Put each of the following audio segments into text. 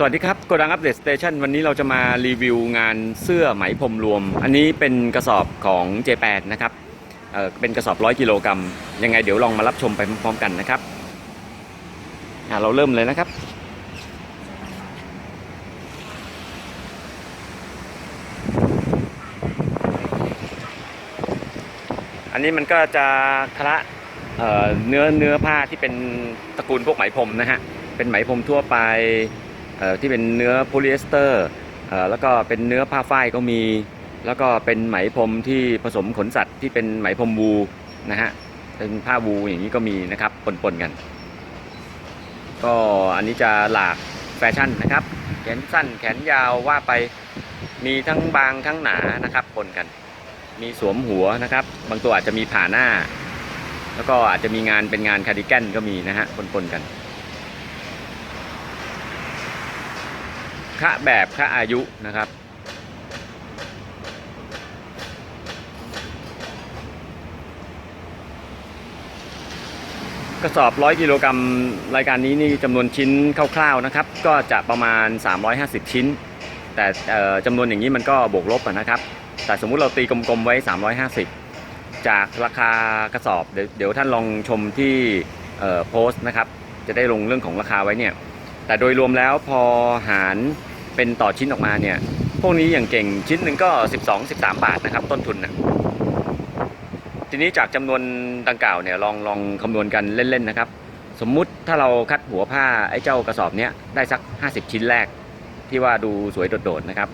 สวัสดีครับโกดังอัปเดตสเตชันวันนี้เราจะมารีวิวงานเสื้อไหมพรมรวม อันนี้เป็นกระสอบของ J8 นะครับเออเป็นกระสอบ100กิโลกรัมยังไงเดี๋ยวลองมารับชมไปพร้อมๆกันนะครับอะเราเริ่มเลยนะครับ อันนี้มันก็จะคละเเนื้อเนื้อผ้าที่เป็นตระกูลพวกไหมพรมนะฮะเป็นไหมพรมทั่วไป ที่เป็นเนื้อโพลีเอสเตอร์แล้วก็เป็นเนื้อผ้าฝ้ายก็มี แล้วก็เป็นไหมพรมที่ผสมขนสัตว์ที่เป็นไหมพรมวูนะฮะเป็นผ้าวูอย่างนี้ก็มีนะครับปนๆกัน ก็อันนี้จะหลากแฟชั่นนะครับ แขนสั้นแขนยาวว่าไปมีทั้งบางทั้งหนานะครับปนกัน มีสวมหัวนะครับ บางตัวอาจจะมีผ่าหน้า แล้วก็อาจจะมีงานเป็นงานคาร์ดิแกนก็มีนะฮะปนๆกัน ค่าแบบค่าอายุนะครับ กระสอบ100กิโลกรัมรายการนี้นี่จำนวนชิ้นคร่าวๆนะครับ ก็จะประมาณ 350 ชิ้น แต่จำนวนอย่างนี้มันก็บวกลบนะครับ แต่สมมุติเราตีกลมๆไว้ 350 จากราคากระสอบเดี๋ยวท่านลองชมที่โพสต์นะครับ จะได้ลงเรื่องของราคาไว้เนี่ย แต่โดยรวมแล้วพอหารเป็นต่อชิ้นออกมาเนี่ย พวกนี้อย่างเก่งชิ้นหนึ่งก็ 12-13 บาทนะครับ ต้นทุนนะทีนี้จากจำนวนดังกล่าวเนี่ยลองลองคำนวณกันเล่นๆนะครับ สมมุติถ้าเราคัดหัวผ้าไอ้เจ้ากระสอบเนี้ยได้สัก 50 ชิ้นแรก ที่ว่าดูสวยโดดๆนะครับ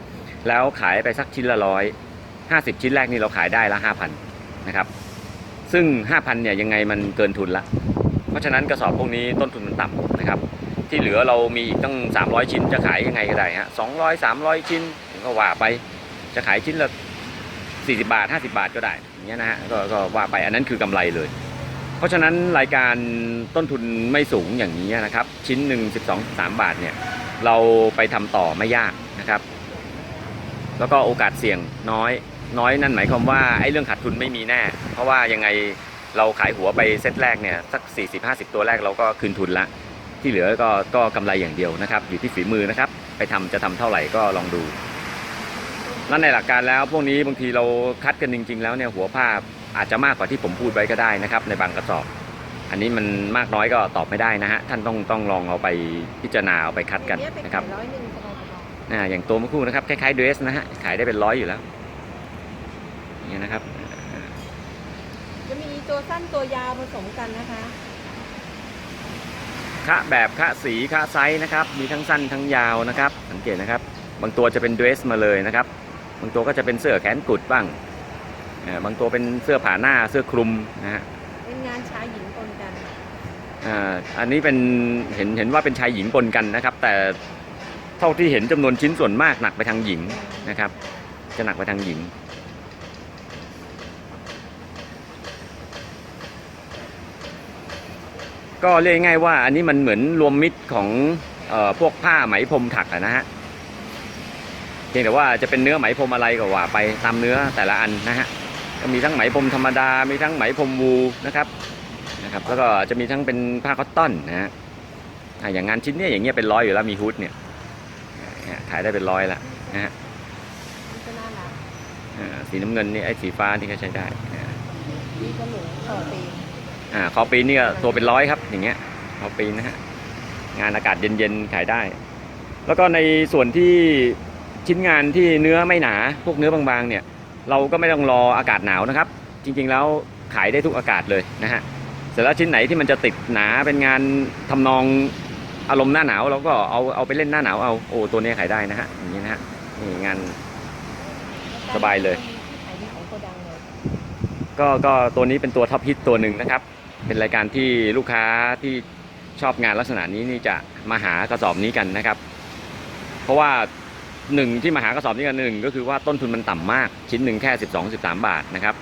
แล้วขายไปสักชิ้นละร้อยห้าสิบชิ้นแรกนี่เราขายได้ละห้าพันนะครับ ซึ่งห้าพันเนี่ยยังไงมันเกินทุนละ เพราะฉะนั้นกระสอบพวกนี้ต้นทุนมันต่ำนะครับ ที่เหลือเรามีอีกตั้ง 300 ชิ้นจะขายยังไงก็ได้ฮะ200 300ชิ้นก็ว่าไปจะขายชิ้นละ40 บาท 50 บาทก็ได้อย่างเงี้ยนะฮะก็ก็ว่าไปอันนั้นคือกำไรเลย เพราะฉะนั้นรายการต้นทุนไม่สูงอย่างนี้นะครับ ชิ้นหนึ่ง12 3 บาทเนี่ยเราไปทำต่อไม่ยากนะครับ แล้วก็โอกาสเสี่ยงน้อยน้อยนั่นหมายความว่าไอ้เรื่องขาดทุนไม่มีแน่ เพราะว่ายังไงเราขายหัวไปเซตแรกเนี่ยสัก 40-50 ตัวแรกเราก็คืนทุนละ ที่เหลือก็ก็กำไรอย่างเดียวนะครับ อยู่ที่ฝีมือนะครับ ไปทำจะทำเท่าไหร่ก็ลองดูนั่นในหลักการแล้วพวกนี้บางทีเราคัดกันจริง ๆ แล้วเนี่ยหัวผ้าอาจจะมากกว่าที่ผมพูดไว้ก็ได้นะครับ ในบางกระสอบ อันนี้มันมากน้อยก็ตอบไม่ได้นะฮะท่านต้องต้องลองเอาไปพิจารณาเอาไปคัดกันนะครับร้อยหนึ่งสบายอ่าอย่างตัวเมื่อครู่นะครับคล้ายๆเดรสนะฮะขายได้เป็นร้อยอยู่แล้วอย่างเงี้ยนะครับๆจะมีตัวสั้นตัวยาวผสมกันนะคะ คะแบบคะสีคะไซส์นะครับ มีทั้งสั้นทั้งยาวนะครับ สังเกตนะครับ บางตัวจะเป็นเดรสมาเลยนะครับ บางตัวก็จะเป็นเสื้อแขนกุดบ้างอ่าบางตัวเป็นเสื้อผ่าหน้าเสื้อคลุมนะฮะ เป็นงานชายหญิงปนกันอ่าอันนี้เป็นเห็นเห็นว่าเป็นชายหญิงปนกันนะครับ แต่เท่าที่เห็นจำนวนชิ้นส่วนมากหนักไปทางหญิงนะครับ จะหนักไปทางหญิง ก็เรียกง่ายๆว่าอันนี้มันเหมือนรวมมิตรของเออพวกผ้าไหมพรมถักอะนะฮะเพียงแต่ว่าจะเป็นเนื้อไหมพรมอะไรก็ว่าไปตามเนื้อแต่ละอันนะฮะก็มีทั้งไหมพรมธรรมดา มีทั้งไหมพรมวูนะครับนะครับ แล้วก็จะมีทั้งเป็นผ้าคอตตอนนะฮะอะอย่างงานชิ้นเนี้ยอย่างเงี้ยเป็นร้อยอยู่แล้วมีฮูดเนี่ยเนี่ยขายได้เป็นร้อยละนะฮะมันก็น่ารักอ่าสีน้ำเงินนี่ไอ้สีฟ้าที่เขาใช้ได้อ่ามีกระหนูต่อปีอ่าคอปีนนี่ก็ตัวเป็นร้อยครับ อย่างเงี้ยคอปีนนะฮะงานอากาศเย็นๆขายได้ แล้วก็ในส่วนที่ชิ้นงานที่เนื้อไม่หนาพวกเนื้อบางๆเนี่ย เราก็ไม่ต้องรออากาศหนาวนะครับ จริงๆแล้วขายได้ทุกอากาศเลยนะฮะเสร็จแล้วชิ้นไหนที่มันจะติดหนาเป็นงานทำนองอารมณ์หน้าหนาวเราก็เอาเอาไปเล่นหน้าหนาวเอาโอ้ตัวนี้ขายได้นะฮะอย่างนี้นะฮะนี่งานสบายเลยขายดีของโกดังเลยก็ก็ตัวนี้เป็นตัวท็อปฮิตตัวหนึ่งนะครับ เป็นรายการที่ลูกค้าที่ชอบงานลักษณะนี้นี่จะมาหากระสอบนี้กันนะครับ เพราะว่าหนึ่งที่มาหากระสอบนี้กันหนึ่งก็คือว่าต้นทุนมันต่ำมากชิ้นหนึ่งแค่ 12 13 บาทนะครับ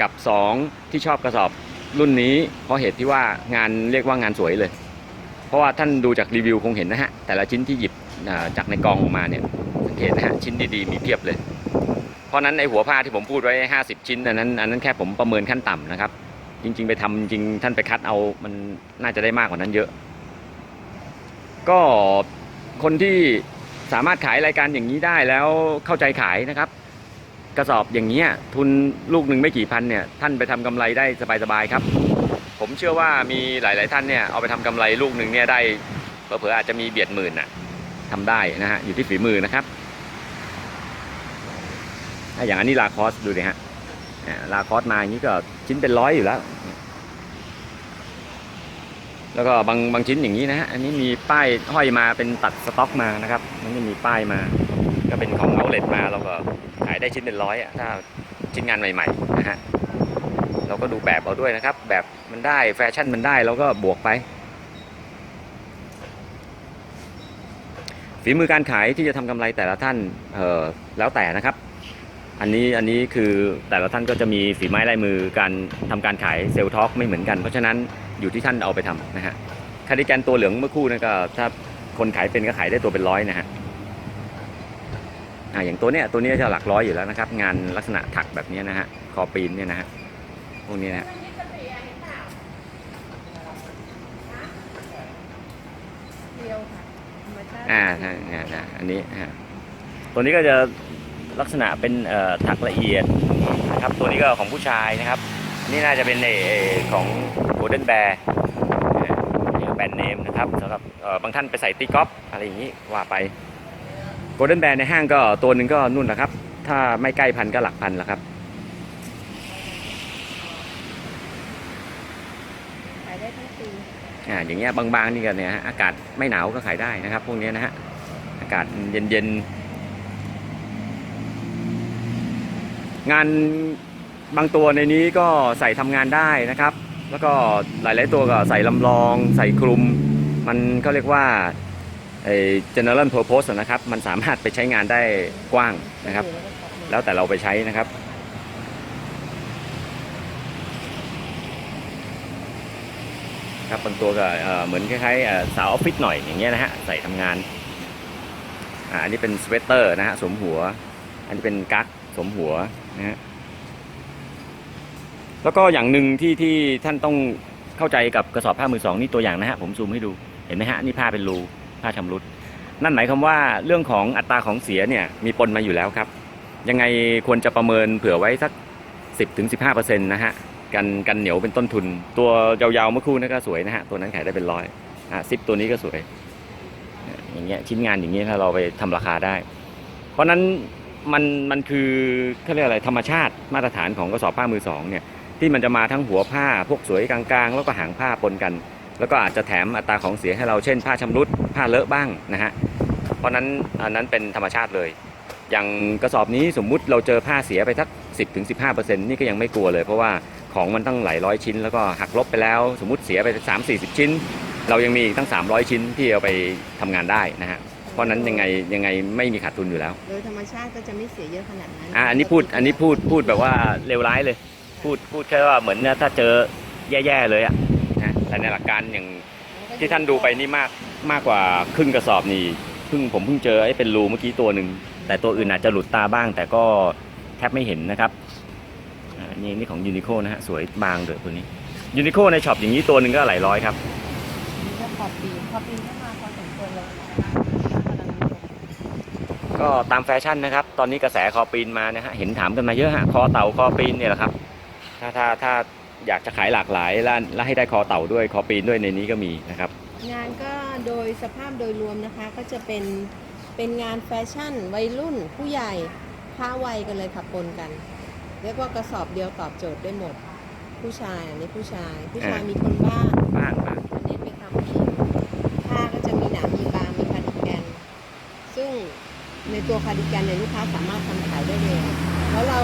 กับสองที่ชอบกระสอบรุ่นนี้ เพราะเหตุที่ว่างานเรียกว่างานสวยเลย เพราะว่าท่านดูจากรีวิวคงเห็นนะฮะแต่ละชิ้นที่หยิบจากในกองออกมาเนี่ยสังเกตนะฮะชิ้นดีๆมีเพียบเลย เพราะฉะนั้นไอหัวผ้าที่ผมพูดไว้ 50 ชิ้นอันนั้นอันนั้นแค่ผมประเมินขั้นต่ำนะครับ จริง ๆ ไปทำจริงท่านไปคัดเอามันน่าจะได้มากกว่านั้นเยอะ ก็คนที่สามารถขายรายการอย่างนี้ได้แล้วเข้าใจขายนะครับ กระสอบอย่างเงี้ยทุนลูกหนึ่งไม่กี่พันเนี่ยท่านไปทำกำไรได้สบายๆครับ ผมเชื่อว่ามีหลาย ๆ ท่านเนี่ยเอาไปทำกำไรลูกหนึ่งเนี่ยได้เผลอๆอาจจะมีเบียดหมื่นน่ะทำได้นะฮะอยู่ที่ฝีมือนะครับถ้าอย่างอันนี้ลาคอสดูดิฮะ ลาคอสมาอย่างนี้ก็ชิ้นเป็นร้อยอยู่แล้ว แล้วก็บางบางชิ้นอย่างนี้นะฮะอันนี้มีป้ายห้อยมาเป็นตัดสต็อกมานะครับมันจะมีป้ายมา ก็เป็นของเอาเลทมาเราก็ขายได้ชิ้นเป็นร้อยอะถ้าชิ้นงานใหม่ๆนะฮะเราก็ดูแบบเอาด้วยนะครับ แบบมันได้แฟชั่นมันได้เราก็บวกไปฝีมือการขายที่จะทำกำไรแต่ละท่าน เออแล้วแต่นะครับ อันนี้อันนี้คือแต่ละท่านก็จะมีฝีไม้ลายมือการทำการขายเซลล์ท็อกไม่เหมือนกัน เพราะฉะนั้นอยู่ที่ท่านเอาไปทำนะฮะคาร์ดิแกนตัวเหลืองเมื่อครู่นะก็ถ้าคนขายเป็นก็ขายได้ตัวเป็นร้อยนะฮะอ่าอย่างตัวเนี้ยตัวเนี้ยจะหลักร้อยอยู่แล้วนะครับ งานลักษณะถักแบบเนี้ยนะฮะคอปีนเนี่ยนะฮะพวกนี้นะเดียวค่ะธรรมชาติอ่าใช่เนี่ยนะอันนี้ฮะตัวนี้ก็จะ ลักษณะเป็นเอ่อถักละเอียดนะครับตัวนี้ก็ของผู้ชายนะครับอันนี่น่าจะเป็นเออของโกลเด้นแบร์แบรนด์เนมนะครับสำหรับเอ่อบางท่านไปใส่ตีกอล์ฟอะไรอย่างนี้ว่าไปโกลเด้นแบร์ในห้างก็ตัวหนึ่งก็นุ่นนะครับ ถ้าไม่ใกล้พันก็หลักพันแล้วครับขายได้ทั้งปีอ่าอย่างเงี้ยบางๆนี่ก็เนี่ยฮะอากาศไม่หนาวก็ขายได้นะครับ พวกเนี้ยนะฮะอากาศเย็นๆ งานบางตัวในนี้ก็ใส่ทำงานได้นะครับ แล้วก็หลาย ๆ ตัวก็ใส่ลำลอง ใส่คลุม มันก็เรียกว่าไอ้ general purpose นะครับ มันสามารถไปใช้งานได้กว้างนะครับ แล้วแต่เราไปใช้นะครับครับบางตัวก็เหมือนคล้ายๆสาวออฟฟิศหน่อยอย่างเงี้ยนะฮะใส่ทำงานอ่าอันนี้เป็นสเวตเตอร์นะฮะสวมหัว อันนี้เป็นกั๊ก สมหัวนะฮะแล้วก็อย่างหนึ่งที่ที่ท่านต้องเข้าใจกับกระสอบผ้ามือสองนี่ตัวอย่างนะฮะผมซูมให้ดูเห็นไหมฮะนี่ผ้าเป็นรูผ้าชำรุด นั่นหมายความว่าเรื่องของอัตราของเสียเนี่ยมีปนมาอยู่แล้วครับ ยังไงควรจะประเมินเผื่อไว้สัก 10-15%นะฮะกันกันเหนียวเป็นต้นทุน ตัวยาวๆเมื่อคู่นั่นก็สวยนะฮะตัวนั้นขายได้เป็นร้อยอะซิปตัวนี้ก็สวยอย่างเงี้ยชิ้นงานอย่างเงี้ยถ้าเราไปทำราคาได้ เพราะนั้น มันมันคือเขาเรียกอะไรธรรมชาติมาตรฐานของกระสอบผ้ามือสองเนี่ยที่มันจะมาทั้งหัวผ้าพวกสวยกลางๆ แล้วก็หางผ้าปนกัน แล้วก็อาจจะแถมอัตราของเสียให้เราเช่น ผ้าชำรุดผ้าเลอะบ้างนะฮะเพราะนั้นอันนั้นเป็นธรรมชาติเลย อย่างกระสอบนี้สมมุติเราเจอผ้าเสียไปสัก 10-15%นี่ก็ยังไม่กลัวเลย เพราะว่าของมันตั้งหลายร้อยชิ้น แล้วก็หักลบไปแล้ว สมมติเสียไป 3-40 ชิ้น เรายังมีอีกตั้ง 300 ชิ้นที่เอาไปทำงานได้นะฮะ เพราะฉะนั้นยังไงยังไงไม่มีขาดทุนอยู่แล้วโดยธรรมชาติก็จะไม่เสียเยอะขนาดนั้นอะอันนี้พูดอันนี้พูดพูดแบบว่าเลวร้ายเลย พูดพูดแค่ว่าเหมือนเนี่ยถ้าเจอแย่ๆเลยอะนะแต่ในหลักการอย่างที่ท่านดูไปนี่มากมากกว่าครึ่งกระสอบนี่เพิ่งผมเพิ่งเจอไอ้เป็นรูเมื่อกี้ตัวหนึ่งแต่ตัวอื่นอาจจะหลุดตาบ้าง แต่ก็แทบไม่เห็นนะครับอ่านี่นี่ของยูนิโคนะฮะสวยบางเลยตัวนี้ยูนิโคในช็อปอย่างนี้ตัวหนึ่งก็หลายร้อยครับนี่ก็พอปีพอปีก็มาพอสมควรเลย ก็ตามแฟชั่นนะครับ ตอนนี้กระแสคอปีนมานะฮะ เห็นถามกันมาเยอะฮะ คอเต่าคอปีนเนี่ยแหละครับ ถ้าถ้าถ้าอยากจะขายหลากหลายแล้วแล้วให้ได้คอเต่าด้วยคอปีนด้วยในนี้ก็มีนะครับ งานก็โดยสภาพโดยรวมนะคะก็จะเป็นเป็นงานแฟชั่น วัยรุ่น ผู้ใหญ่ค้าวัยกันเลยค่ะปนกัน เรียกว่ากระสอบเดียวตอบโจทย์ได้หมด ผู้ชายอันนี้ผู้ชาย ผู้ชายอ่ามีมีคนบ้างบ้างบ้าง เน้นไปทำผู้หญิงผ้าก็จะมีหนามีบางมีคาร์ดิแกน ซึ่งใน ตัวคาร์ดิแกนเนี่ยลูกค้าสามารถทำขายได้เลย แล้วเรา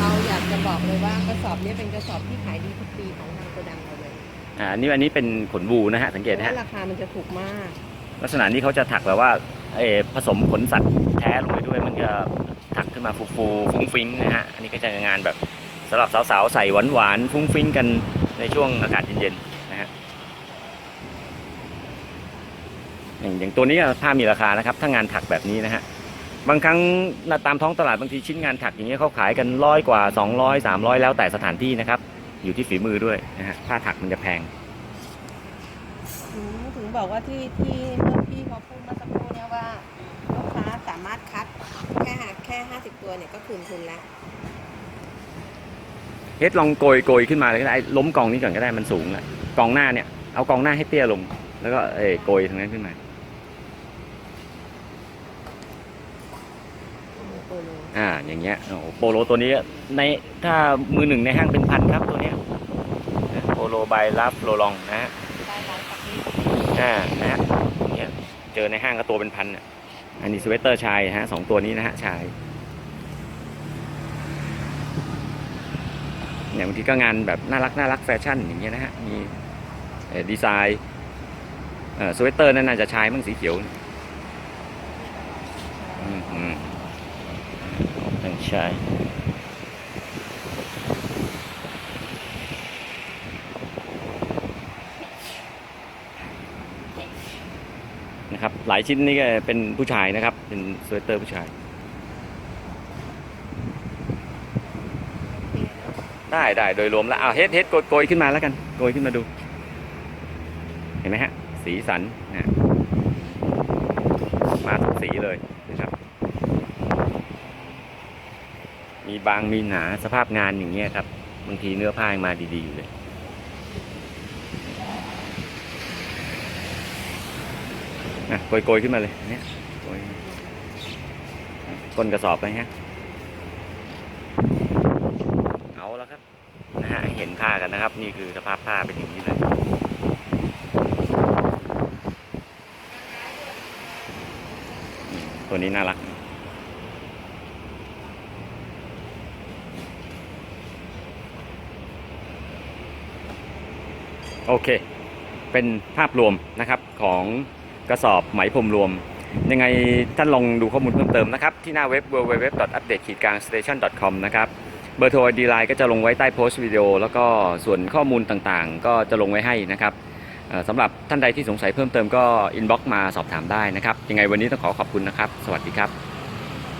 เราอยากจะบอกเลยว่ากระสอบเนี้เป็นกระสอบที่ขายดีทุกปีของทางโกดังเราเลยอ่าอันนี้อันนี้เป็นขนวูนะฮะสังเกตเพนะราะฮะว่าราคามันจะถูกมาก ลักษณะนี้เขาจะถักแบบว่าเออผสมขนสัตว์แท้ลงไปด้วยมันจะถักขึ้นมาฟูฟูๆฟุ้งฟิ้งนะฮะอันนี้ก็จะงานแบบสำหรับสาวๆใส่หวานๆฟุ้งฟิ้งกันในช่วงอากาศเย็นๆนะฮะอย่างอย่างตัวนี้ก็ผ้ามีราคานะครับ ถ้างานถักแบบนี้นะฮะ บางครั้งตามท้องตลาดบางทีชิ้นงานถักอย่างเงี้ยเขาขายกันร้อยกว่า 200 300 แล้วแต่สถานที่นะครับ อยู่ที่ฝีมือด้วยนะฮะผ้าถักมันจะแพง ถึงบอกว่าที่ที่เมื่อพี่เขาพูดมาสักครู่เนี่ยว่าลูกค้าสามารถคัดแค่หาแค่ห้าสิบตัวเนี่ยก็คืนทุนแล้วเฮ็ดลองโกยโกยขึ้นมาเลยก็ได้ล้มกองนี้ก่อนก็ได้มันสูงแล้กองหน้าเนี่ยเอากองหน้าให้เตี้ยลง แล้วก็เอโกยทางนั้นขึ้นมา อ่าอย่างเงี้ยโอ้โหโปโลตัวนี้ในถ้ามือหนึ่งในห้างเป็นพันครับตัวเนี้ยนะโปโลบายลับโลลองนะฮะได้ร้านปักนี้อ่านะฮะเนี่ยเจอในห้างก็ตัวเป็นพันอะอันนี้สเวตเตอร์ชายฮะสองตัวนี้นะฮะชายเนี่ยบางทีก็งานแบบน่ารักน่ารักแฟชั่นอย่างเงี้ยนะฮะมีเอ่อดีไซน์เอ่อสเวตเตอร์นั่นน่าจะชายมั้งสีเขียวอืมอืมต้อง ใช่นะครับหลายชิ้นนี่ก็เป็นผู้ชายนะครับ เป็นสเวตเตอร์ผู้ชาย ได้ได้โดยรวมแล้วเอาเฮดเฮ็ดโกยโกยขึ้นมาแล้วกันโกยขึ้นมาดู เห็นไหมฮะ สีสันนะมาทุกสีเลยนะครับ มีบางมีหนาสภาพงานอย่างเงี้ยครับบางทีเนื้อผ้ามาดีๆอยู่เลยนะโกยโกยขึ้นมาเลยเนี่ยโกยก้นกระสอบไปฮะเอาแล้วครับนะฮะเห็นผ้ากันนะครับ นี่คือสภาพผ้าเป็นอย่างนี้เลยตัวนี้น่ารัก โอเค เป็นภาพรวมนะครับของกระสอบไหมพรมรวม ยังไงท่านลองดูข้อมูลเพิ่มเติมนะครับ ที่หน้าเว็บ www.update-station.com นะครับเบอร์โทรดีไลน์ก็จะลงไว้ใต้โพสต์วิดีโอ แล้วก็ส่วนข้อมูลต่างๆ ก็จะลงไว้ให้นะครับสำหรับท่านใดที่สงสัยเพิ่มเติมก็อินบ็อกมาสอบถามได้นะครับ ยังไงวันนี้ต้องขอขอบคุณนะครับ สวัสดีครับ